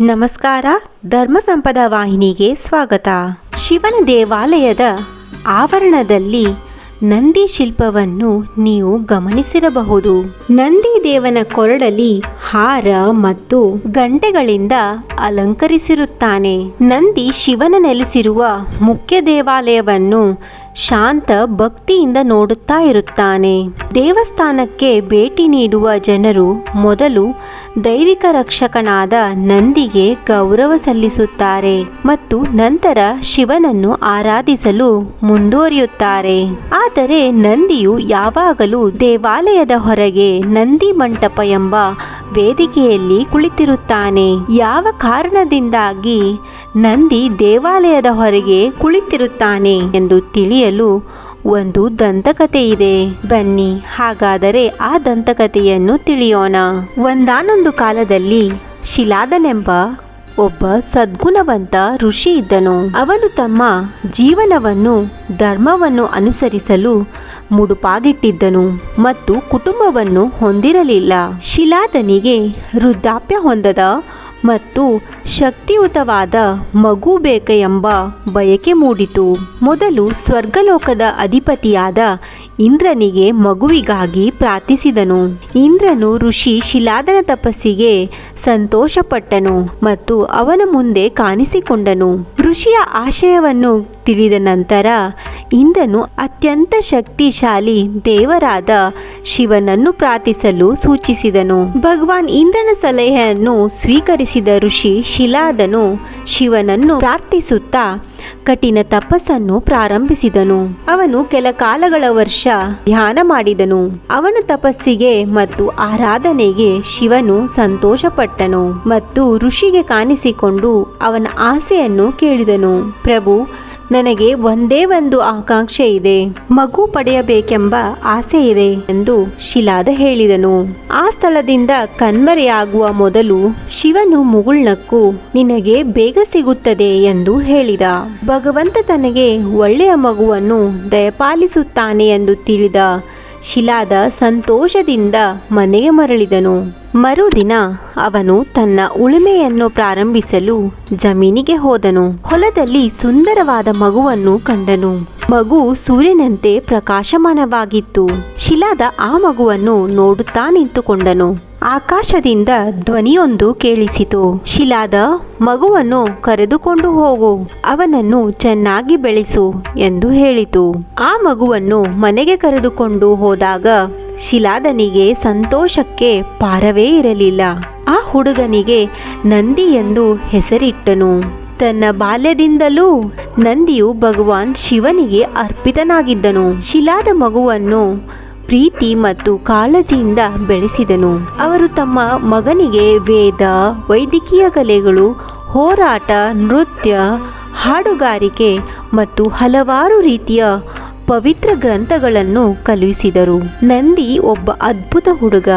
ನಮಸ್ಕಾರ, ಧರ್ಮ ಸಂಪದ ವಾಹಿನಿಗೆ ಸ್ವಾಗತ. ಶಿವನ ದೇವಾಲಯದ ಆವರಣದಲ್ಲಿ ನಂದಿ ಶಿಲ್ಪವನ್ನು ನೀವು ಗಮನಿಸಿರಬಹುದು. ನಂದಿ ದೇವನ ಕೊರಡಲ್ಲಿ ಹಾರ ಮತ್ತು ಗಂಟೆಗಳಿಂದ ಅಲಂಕರಿಸಿರುತ್ತಾನೆ. ನಂದಿ ಶಿವನ ನೆಲೆಸಿರುವ ಮುಖ್ಯ ದೇವಾಲಯವನ್ನು ಶಾಂತ ಭಕ್ತಿಯಿಂದ ನೋಡುತ್ತಾ ಇರುತ್ತಾನೆ. ದೇವಸ್ಥಾನಕ್ಕೆ ಭೇಟಿ ನೀಡುವ ಜನರು ಮೊದಲು ದೈವಿಕ ರಕ್ಷಕನಾದ ನಂದಿಗೆ ಗೌರವ ಸಲ್ಲಿಸುತ್ತಾರೆ ಮತ್ತು ನಂತರ ಶಿವನನ್ನು ಆರಾಧಿಸಲು ಮುಂದುವರಿಯುತ್ತಾರೆ. ಆದರೆ ನಂದಿಯು ಯಾವಾಗಲೂ ದೇವಾಲಯದ ಹೊರಗೆ ನಂದಿ ಮಂಟಪ ಎಂಬ ವೇದಿಕೆಯಲ್ಲಿ ಕುಳಿತಿರುತ್ತಾನೆ. ಯಾವ ಕಾರಣದಿಂದಾಗಿ ನಂದಿ ದೇವಾಲಯದ ಹೊರಗೆ ಕುಳಿತಿರುತ್ತಾನೆ ಎಂದು ತಿಳಿಯಲು ಒಂದು ದಂತಕತೆ ಇದೆ. ಬನ್ನಿ, ಹಾಗಾದರೆ ಆ ದಂತಕಥೆಯನ್ನು ತಿಳಿಯೋಣ. ಒಂದಾನೊಂದು ಕಾಲದಲ್ಲಿ ಶಿಲಾದನೆಂಬ ಒಬ್ಬ ಸದ್ಗುಣವಂತ ಋಷಿ ಇದ್ದನು. ಅವನು ತಮ್ಮ ಜೀವನವನ್ನು, ಧರ್ಮವನ್ನು ಅನುಸರಿಸಲು ಮುಡುಪಾಗಿಟ್ಟಿದ್ದನು ಮತ್ತು ಕುಟುಂಬವನ್ನು ಹೊಂದಿರಲಿಲ್ಲ. ಶಿಲಾದನಿಗೆ ವೃದ್ಧಾಪ್ಯ ಹೊಂದದ ಮತ್ತು ಶಕ್ತಿಯುತವಾದ ಮಗು ಬೇಕ ಎಂಬ ಬಯಕೆ ಮೂಡಿತು. ಮೊದಲು ಸ್ವರ್ಗಲೋಕದ ಅಧಿಪತಿಯಾದ ಇಂದ್ರನಿಗೆ ಮಗುವಿಗಾಗಿ ಪ್ರಾರ್ಥಿಸಿದನು. ಇಂದ್ರನು ಋಷಿ ಶಿಲಾದನ ತಪಸ್ಸಿಗೆ ಸಂತೋಷಪಟ್ಟನು ಮತ್ತು ಅವನ ಮುಂದೆ ಕಾಣಿಸಿಕೊಂಡನು. ಋಷಿಯ ಆಶಯವನ್ನು ತಿಳಿದ ನಂತರ ಇಂದ್ರನು ಅತ್ಯಂತ ಶಕ್ತಿಶಾಲಿ ದೇವರಾದ ಶಿವನನ್ನು ಪ್ರಾರ್ಥಿಸಲು ಸೂಚಿಸಿದನು. ಭಗವಾನ್ ಇಂದ್ರನ ಸಲಹೆಯನ್ನು ಸ್ವೀಕರಿಸಿದ ಋಷಿ ಶಿಲಾದನು ಶಿವನನ್ನು ಪ್ರಾರ್ಥಿಸುತ್ತಾ ಕಠಿಣ ತಪಸ್ಸನ್ನು ಪ್ರಾರಂಭಿಸಿದನು. ಅವನು ಕೆಲ ಕಾಲಗಳ ವರ್ಷ ಧ್ಯಾನ ಮಾಡಿದನು. ಅವನ ತಪಸ್ಸಿಗೆ ಮತ್ತು ಆರಾಧನೆಗೆ ಶಿವನು ಸಂತೋಷಪಟ್ಟನು ಮತ್ತು ಋಷಿಗೆ ಕಾಣಿಸಿಕೊಂಡು ಅವನ ಆಸೆಯನ್ನು ಕೇಳಿದನು. ಪ್ರಭು ನನಗೆ ಒಂದೇ ಒಂದು ಆಕಾಂಕ್ಷೆ ಇದೆ. ಮಗು ಪಡೆಯಬೇಕೆಂಬ ಆಸೆ ಇದೆ ಎಂದು ಶಿಲಾದ ಹೇಳಿದನು. ಆ ಸ್ಥಳದಿಂದ ಕಣ್ಮರೆಯಾಗುವ ಮೊದಲು ಶಿವನು ಮುಗುಳ್ನಕ್ಕು ನಿನಗೆ ಬೇಗ ಸಿಗುತ್ತದೆ ಎಂದು ಹೇಳಿದ. ಭಗವಂತ ತನಗೆ ಒಳ್ಳೆಯ ಮಗುವನ್ನು ದಯಪಾಲಿಸುತ್ತಾನೆ ಎಂದು ತಿಳಿದ. ಶಿಲಾದ ಸಂತೋಷದಿಂದ ಮನೆಗೆ ಮರಳಿದನು. ಮರುದಿನ ಅವನು ತನ್ನ ಉಳುಮೆಯನ್ನು ಪ್ರಾರಂಭಿಸಲು ಜಮೀನಿಗೆ ಹೋದನು. ಹೊಲದಲ್ಲಿ ಸುಂದರವಾದ ಮಗುವನ್ನು ಕಂಡನು. ಮಗು ಸೂರ್ಯನಂತೆ ಪ್ರಕಾಶಮಾನವಾಗಿತ್ತು. ಶಿಲಾದ ಆ ಮಗುವನ್ನು ನೋಡುತ್ತಾ ನಿಂತುಕೊಂಡನು. ಆಕಾಶದಿಂದ ಧ್ವನಿಯೊಂದು ಕೇಳಿಸಿತು. ಶಿಲಾದ ಮಗುವನ್ನು ಕರೆದುಕೊಂಡು ಹೋಗು, ಅವನನ್ನು ಚೆನ್ನಾಗಿ ಬೆಳೆಸು ಎಂದು ಹೇಳಿತು. ಆ ಮಗುವನ್ನು ಮನೆಗೆ ಕರೆದುಕೊಂಡು ಹೋದಾಗ ಶಿಲಾದನಿಗೆ ಸಂತೋಷಕ್ಕೆ ಪಾರವೇ ಇರಲಿಲ್ಲ. ಆ ಹುಡುಗನಿಗೆ ನಂದಿ ಎಂದು ಹೆಸರಿಟ್ಟನು. ತನ್ನ ಬಾಲ್ಯದಿಂದಲೂ ನಂದಿಯು ಭಗವಾನ್ ಶಿವನಿಗೆ ಅರ್ಪಿತನಾಗಿದ್ದನು. ಶಿಲಾದ ಮಗುವನ್ನು ಪ್ರೀತಿ ಮತ್ತು ಕಾಳಜಿಯಿಂದ ಬೆಳೆಸಿದನು. ಅವರು ತಮ್ಮ ಮಗನಿಗೆ ವೇದ, ವೈದ್ಯಕೀಯ ಕಲೆಗಳು, ಹೋರಾಟ, ನೃತ್ಯ, ಹಾಡುಗಾರಿಕೆ ಮತ್ತು ಹಲವಾರು ರೀತಿಯ ಪವಿತ್ರ ಗ್ರಂಥಗಳನ್ನು ಕಲಿಸಿದರು. ನಂದಿ ಒಬ್ಬ ಅದ್ಭುತ ಹುಡುಗ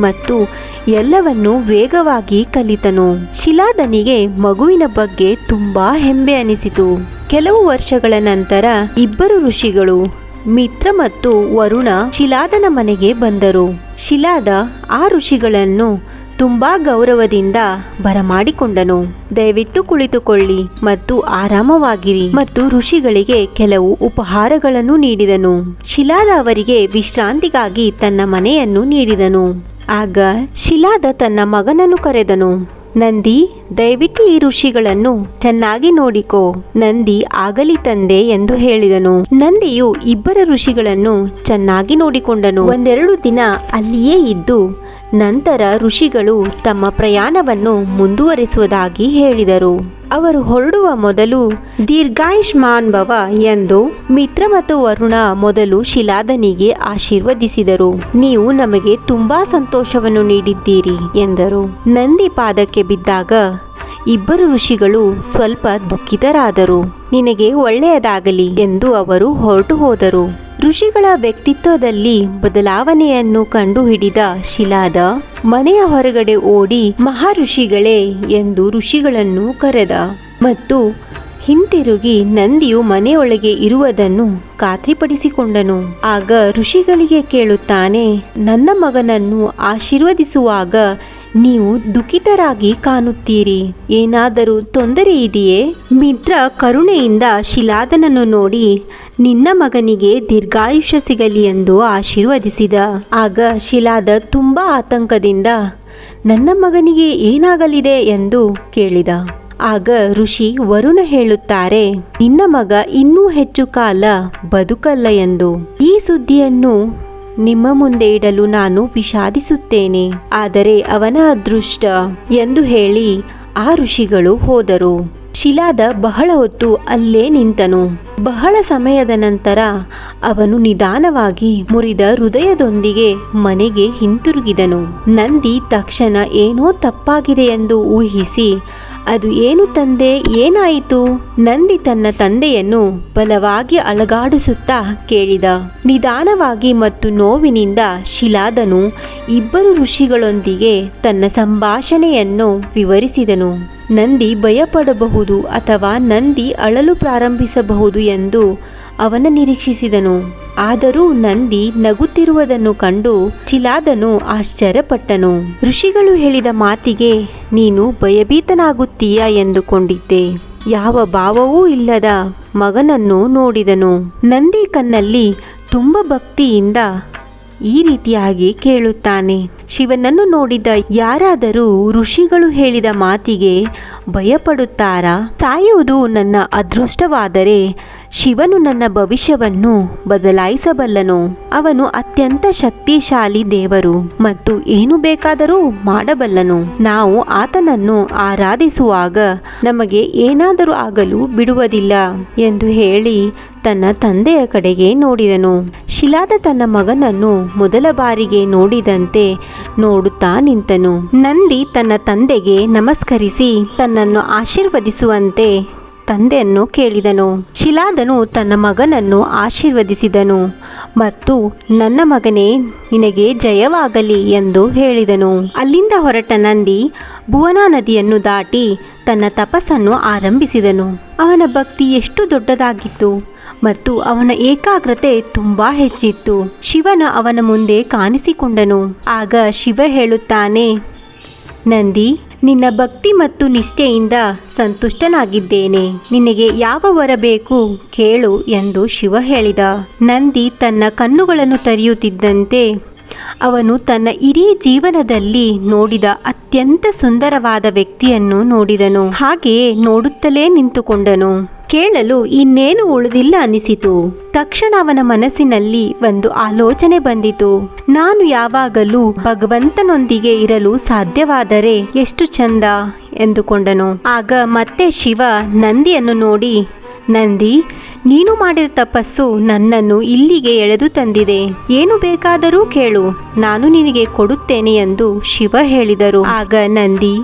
ಮತ್ತು ಎಲ್ಲವನ್ನು ವೇಗವಾಗಿ ಕಲಿತನು. ಶಿಲಾದನಿಗೆ ಮಗುವಿನ ಬಗ್ಗೆ ತುಂಬಾ ಹೆಮ್ಮೆ ಅನಿಸಿತು. ಕೆಲವು ವರ್ಷಗಳ ನಂತರ ಇಬ್ಬರು ಋಷಿಗಳು ಮಿತ್ರ ಮತ್ತು ವರುಣ ಶಿಲಾದನ ಮನೆಗೆ ಬಂದರು. ಶಿಲಾದ ಆ ಋಷಿಗಳನ್ನು ತುಂಬಾ ಗೌರವದಿಂದ ಬರಮಾಡಿಕೊಂಡನು. ದಯವಿಟ್ಟು ಕುಳಿತುಕೊಳ್ಳಿ ಮತ್ತು ಆರಾಮವಾಗಿರಿ ಮತ್ತು ಋಷಿಗಳಿಗೆ ಕೆಲವು ಉಪಹಾರಗಳನ್ನು ನೀಡಿದನು. ಶಿಲಾದ ಅವರಿಗೆ ವಿಶ್ರಾಂತಿಗಾಗಿ ತನ್ನ ಮನೆಯನ್ನು ನೀಡಿದನು. ಆಗ ಶಿಲಾದ ತನ್ನ ಮಗನನ್ನು ಕರೆದನು. ನಂದಿ, ದಯವಿಟ್ಟು ಈ ಋಷಿಗಳನ್ನು ಚೆನ್ನಾಗಿ ನೋಡಿಕೋ. ನಂದಿ ಆಗಲಿ ತಂದೆ ಎಂದು ಹೇಳಿದನು. ನಂದಿಯು ಇಬ್ಬರ ಋಷಿಗಳನ್ನು ಚೆನ್ನಾಗಿ ನೋಡಿಕೊಂಡನು. ಒಂದೆರಡು ದಿನ ಅಲ್ಲಿಯೇ ಇದ್ದು ನಂತರ ಋಷಿಗಳು ತಮ್ಮ ಪ್ರಯಾಣವನ್ನು ಮುಂದುವರಿಸುವುದಾಗಿ ಹೇಳಿದರು. ಅವರು ಹೊರಡುವ ಮೊದಲು ದೀರ್ಘಾಯುಷ್ಮಾನ್ ಭವ ಎಂದು ಮಿತ್ರ ಮತ್ತು ವರುಣ ಮೊದಲು ಶಿಲಾದನಿಗೆ ಆಶೀರ್ವದಿಸಿದರು. ನೀವು ನಮಗೆ ತುಂಬಾ ಸಂತೋಷವನ್ನು ನೀಡಿದ್ದೀರಿ ಎಂದರು. ನಂದಿ ಪಾದಕ್ಕೆ ಬಿದ್ದಾಗ ಇಬ್ಬರು ಋಷಿಗಳು ಸ್ವಲ್ಪ ದುಃಖಿತರಾದರು. ನಿನಗೆ ಒಳ್ಳೆಯದಾಗಲಿ ಎಂದು ಅವರು ಹೊರಟು ಹೋದರು. ಋಷಿಗಳ ವ್ಯಕ್ತಿತ್ವದಲ್ಲಿ ಬದಲಾವಣೆಯನ್ನು ಕಂಡುಹಿಡಿದ ಶಿಲಾದ ಮನೆಯ ಹೊರಗಡೆ ಓಡಿ ಮಹಾಋಷಿಗಳೇ ಎಂದು ಋಷಿಗಳನ್ನು ಕರೆದ. ಮತ್ತು ಹಿಂತಿರುಗಿ ನಂದಿಯು ಮನೆಯೊಳಗೆ ಇರುವುದನ್ನು ಖಾತ್ರಿಪಡಿಸಿಕೊಂಡನು. ಆಗ ಋಷಿಗಳಿಗೆ ಕೇಳುತ್ತಾನೆ, ನನ್ನ ಮಗನನ್ನು ಆಶೀರ್ವದಿಸುವಾಗ ನೀವು ದುಃಖಿತರಾಗಿ ಕಾಣುತ್ತೀರಿ. ಏನಾದರೂ ತೊಂದರೆ ಇದೆಯೇ? ಮಿತ್ರ ಕರುಣೆಯಿಂದ ಶಿಲಾದನನ್ನು ನೋಡಿ ನಿನ್ನ ಮಗನಿಗೆ ದೀರ್ಘಾಯುಷ್ಯ ಸಿಗಲಿ ಎಂದು ಆಶೀರ್ವದಿಸಿದ. ಆಗ ಶಿಲಾದ ತುಂಬ ಆತಂಕದಿಂದ ನನ್ನ ಮಗನಿಗೆ ಏನಾಗಲಿದೆ ಎಂದು ಕೇಳಿದ. ಆಗ ಋಷಿ ವರುಣ ಹೇಳುತ್ತಾರೆ, ನಿನ್ನ ಮಗ ಇನ್ನೂ ಹೆಚ್ಚು ಕಾಲ ಬದುಕಲ್ಲ ಎಂದು. ಈ ಸುದ್ದಿಯನ್ನು ನಿಮ್ಮ ಮುಂದೆ ಇಡಲು ನಾನು ವಿಷಾದಿಸುತ್ತೇನೆ. ಆದರೆ ಅವನ ಅದೃಷ್ಟ ಎಂದು ಹೇಳಿ ಆ ಋಷಿಗಳು ಹೋದರು. ಶಿಲಾದ ಬಹಳ ಹೊತ್ತು ಅಲ್ಲೇ ನಿಂತನು. ಬಹಳ ಸಮಯದ ನಂತರ ಅವನು ನಿಧಾನವಾಗಿ ಮುರಿದ ಹೃದಯದೊಂದಿಗೆ ಮನೆಗೆ ಹಿಂತಿರುಗಿದನು. ನಂದಿ ತಕ್ಷಣ ಏನೋ ತಪ್ಪಾಗಿದೆ ಎಂದು ಊಹಿಸಿ ಅದು ಏನು ತಂದೆ? ಏನಾಯಿತು? ನಂದಿ ತನ್ನ ತಂದೆಯನ್ನು ಬಲವಾಗಿ ಅಲಗಾಡಿಸುತ್ತಾ ಕೇಳಿದ. ನಿಧಾನವಾಗಿ ಮತ್ತು ನೋವಿನಿಂದ ಶಿಲಾದನು ಇಬ್ಬರು ಋಷಿಗಳೊಂದಿಗೆ ತನ್ನ ಸಂಭಾಷಣೆಯನ್ನು ವಿವರಿಸಿದನು. ನಂದಿ ಭಯಪಡಬಹುದು ಅಥವಾ ನಂದಿ ಅಳಲು ಪ್ರಾರಂಭಿಸಬಹುದು ಎಂದು ಅವನ ನಿರೀಕ್ಷಿಸಿದನು. ಆದರೂ ನಂದಿ ನಗುತ್ತಿರುವುದನ್ನು ಕಂಡು ಚಿಲಾದನು ಆಶ್ಚರ್ಯಪಟ್ಟನು. ಋಷಿಗಳು ಹೇಳಿದ ಮಾತಿಗೆ, ನೀನು ಭಯಭೀತನಾಗುತ್ತೀಯ ಎಂದುಕೊಂಡಿದ್ದೆ. ಯಾವ ಭಾವವೂ ಇಲ್ಲದ ಮಗನನ್ನು ನೋಡಿದನು. ನಂದಿ ಕನ್ನಲ್ಲಿ ತುಂಬ ಭಕ್ತಿಯಿಂದ ಈ ರೀತಿಯಾಗಿ ಕೇಳುತ್ತಾನೆ. ಶಿವನನ್ನು ನೋಡಿದ ಯಾರಾದರೂ ಋಷಿಗಳು ಹೇಳಿದ ಮಾತಿಗೆ ಭಯಪಡುತ್ತಾರಾ? ಸಾಯುವುದು ನನ್ನ ಅದೃಷ್ಟವಾದರೆ ಶಿವನು ನನ್ನ ಭವಿಷ್ಯವನ್ನು ಬದಲಾಯಿಸಬಲ್ಲನು. ಅವನು ಅತ್ಯಂತ ಶಕ್ತಿಶಾಲಿ ದೇವರು ಮತ್ತು ಏನು ಬೇಕಾದರೂ ಮಾಡಬಲ್ಲನು. ನಾವು ಆತನನ್ನು ಆರಾಧಿಸುವಾಗ ನಮಗೆ ಏನಾದರೂ ಆಗಲು ಬಿಡುವುದಿಲ್ಲ ಎಂದು ಹೇಳಿ ತನ್ನ ತಂದೆಯ ಕಡೆಗೆ ನೋಡಿದನು. ಶಿಲಾದ ತನ್ನ ಮಗನನ್ನು ಮೊದಲ ಬಾರಿಗೆ ನೋಡಿದಂತೆ ನೋಡುತ್ತಾ ನಿಂತನು. ನಂದಿ ತನ್ನ ತಂದೆಗೆ ನಮಸ್ಕರಿಸಿ ತನ್ನನ್ನು ಆಶೀರ್ವದಿಸುವಂತೆ ತಂದೆಯನ್ನು ಕೇಳಿದನು. ಶಿಲಾದನು ತನ್ನ ಮಗನನ್ನು ಆಶೀರ್ವದಿಸಿದನು ಮತ್ತು ನನ್ನ ಮಗನೇ, ನಿನಗೆ ಜಯವಾಗಲಿ ಎಂದು ಹೇಳಿದನು. ಅಲ್ಲಿಂದ ಹೊರಟ ನಂದಿ ಭುವನಾ ನದಿಯನ್ನು ದಾಟಿ ತನ್ನ ತಪಸ್ಸನ್ನು ಆರಂಭಿಸಿದನು. ಅವನ ಭಕ್ತಿ ಎಷ್ಟು ದೊಡ್ಡದಾಗಿತ್ತು ಮತ್ತು ಅವನ ಏಕಾಗ್ರತೆ ತುಂಬಾ ಹೆಚ್ಚಿತ್ತು. ಶಿವನ ಅವನ ಮುಂದೆ ಕಾಣಿಸಿಕೊಂಡನು. ಆಗ ಶಿವ ಹೇಳುತ್ತಾನೆ ನಂದಿ, ನಿನ್ನ ಭಕ್ತಿ ಮತ್ತು ನಿಷ್ಠೆಯಿಂದ ಸಂತುಷ್ಟನಾಗಿದ್ದೇನೆ. ನಿನಗೆ ಯಾವ ವರ ಬೇಕು ಕೇಳು ಎಂದು ಶಿವ ಹೇಳಿದ. ನಂದಿ ತನ್ನ ಕಣ್ಣುಗಳನ್ನು ತೆರೆಯುತ್ತಿದ್ದಂತೆ ಅವನು ತನ್ನ ಇಡೀ ಜೀವನದಲ್ಲಿ ನೋಡಿದ ಅತ್ಯಂತ ಸುಂದರವಾದ ವ್ಯಕ್ತಿಯನ್ನು ನೋಡಿದನು. ಹಾಗೆಯೇ ನೋಡುತ್ತಲೇ ನಿಂತುಕೊಂಡನು. ಕೇಳಲು ಇನ್ನೇನು ಉಳಿದಿಲ್ಲ ಅನಿಸಿತು. ತಕ್ಷಣ ಅವನ ಮನಸ್ಸಿನಲ್ಲಿ ಒಂದು ಆಲೋಚನೆ ಬಂದಿತು. ನಾನು ಯಾವಾಗಲೂ ಭಗವಂತನೊಂದಿಗೆ ಇರಲು ಸಾಧ್ಯವಾದರೆ ಎಷ್ಟು ಚಂದ ಎಂದುಕೊಂಡನು. ಆಗ ಮತ್ತೆ ಶಿವ ನಂದಿಯನ್ನು ನೋಡಿ, ನಂದಿ ನೀನು ಮಾಡಿದ ತಪಸ್ಸು ನನ್ನನ್ನು ಇಲ್ಲಿಗೆ ಎಳೆದು ತಂದಿದೆ. ಏನು ಬೇಕಾದರೂ ಕೇಳು. ನಾನು ನಿನಗೆ ಕೊಡುತ್ತೇನೆ ಎಂದು ಶಿವ ಹೇಳಿದರು. ಆಗ ನಂದಿ,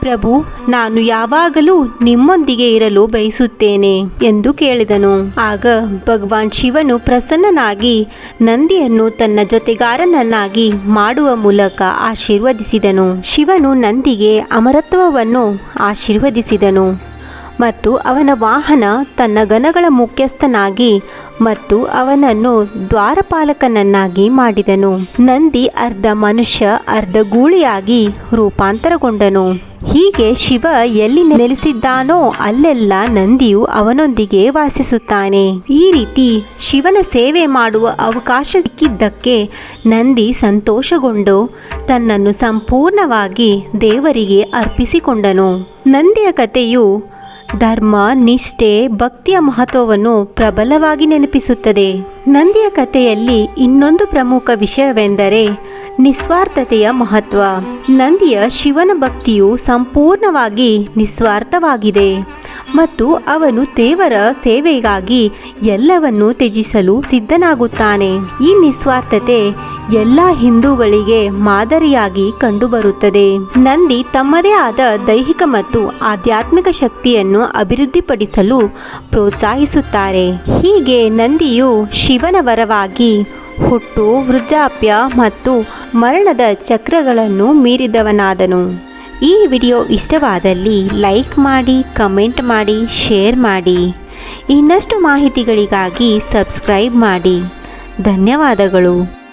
ಪ್ರಭು, ನಾನು ಯಾವಾಗಲೂ ನಿಮ್ಮೊಂದಿಗೆ ಇರಲು ಬಯಸುತ್ತೇನೆ ಎಂದು ಕೇಳಿದನು. ಆಗ ಭಗವಾನ್ ಶಿವನು ಪ್ರಸನ್ನನಾಗಿ ನಂದಿಯನ್ನು ತನ್ನ ಜೊತೆಗಾರನನ್ನಾಗಿ ಮಾಡುವ ಮೂಲಕ ಆಶೀರ್ವದಿಸಿದನು. ಶಿವನು ನಂದಿಗೆ ಅಮರತ್ವವನ್ನು ಆಶೀರ್ವದಿಸಿದನು. ಮತ್ತು ಅವನ ವಾಹನ ತನ್ನ ಗನಗಳ ಮುಖ್ಯಸ್ಥನಾಗಿ ಮತ್ತು ಅವನನ್ನು ದ್ವಾರಪಾಲಕನನ್ನಾಗಿ ಮಾಡಿದನು. ನಂದಿ ಅರ್ಧ ಮನುಷ್ಯ, ಅರ್ಧ ಗೂಳಿಯಾಗಿ ರೂಪಾಂತರಗೊಂಡನು. ಹೀಗೆ ಶಿವ ಎಲ್ಲಿ ನೆಲೆಸಿದ್ದಾನೋ ಅಲ್ಲೆಲ್ಲ ನಂದಿಯು ಅವನೊಂದಿಗೆ ವಾಸಿಸುತ್ತಾನೆ. ಈ ರೀತಿ ಶಿವನ ಸೇವೆ ಮಾಡುವ ಅವಕಾಶ ಸಿಕ್ಕಿದ್ದಕ್ಕೆ ನಂದಿ ಸಂತೋಷಗೊಂಡು ತನ್ನನ್ನು ಸಂಪೂರ್ಣವಾಗಿ ದೇವರಿಗೆ ಅರ್ಪಿಸಿಕೊಂಡನು. ನಂದಿಯ ಕಥೆಯು ಧರ್ಮ, ನಿಷ್ಠೆ, ಭಕ್ತಿಯ ಮಹತ್ವವನ್ನು ಪ್ರಬಲವಾಗಿ ನೆನಪಿಸುತ್ತದೆ. ನಂದಿಯ ಕಥೆಯಲ್ಲಿ ಇನ್ನೊಂದು ಪ್ರಮುಖ ವಿಷಯವೆಂದರೆ ನಿಸ್ವಾರ್ಥತೆಯ ಮಹತ್ವ. ನಂದಿಯ ಶಿವನ ಭಕ್ತಿಯು ಸಂಪೂರ್ಣವಾಗಿ ನಿಸ್ವಾರ್ಥವಾಗಿದೆ. ಮತ್ತು ಅವನು ದೇವರ ಸೇವೆಗಾಗಿ ಎಲ್ಲವನ್ನು ತ್ಯಜಿಸಲು ಸಿದ್ಧನಾಗುತ್ತಾನೆ. ಈ ನಿಸ್ವಾರ್ಥತೆ ಎಲ್ಲ ಹಿಂದೂಗಳಿಗೆ ಮಾದರಿಯಾಗಿ ಕಂಡುಬರುತ್ತದೆ. ನಂದಿ ತಮ್ಮದೇ ಆದ ದೈಹಿಕ ಮತ್ತು ಆಧ್ಯಾತ್ಮಿಕ ಶಕ್ತಿಯನ್ನು ಅಭಿವೃದ್ಧಿಪಡಿಸಲು ಪ್ರೋತ್ಸಾಹಿಸುತ್ತಾರೆ. ಹೀಗೆ ನಂದಿಯು ಶಿವನ ವರವಾಗಿ ಹುಟ್ಟು, ವೃದ್ಧಾಪ್ಯ ಮತ್ತು ಮರಣದ ಚಕ್ರಗಳನ್ನು ಮೀರಿದವನಾದನು. ಈ ವಿಡಿಯೋ ಇಷ್ಟವಾದಲ್ಲಿ ಲೈಕ್ ಮಾಡಿ ಕಮೆಂಟ್ ಮಾಡಿ ಶೇರ್ ಮಾಡಿ. ಇನ್ನಷ್ಟು ಮಾಹಿತಿಗಳಿಗಾಗಿ ಸಬ್ಸ್ಕ್ರೈಬ್ ಮಾಡಿ. ಧನ್ಯವಾದಗಳು.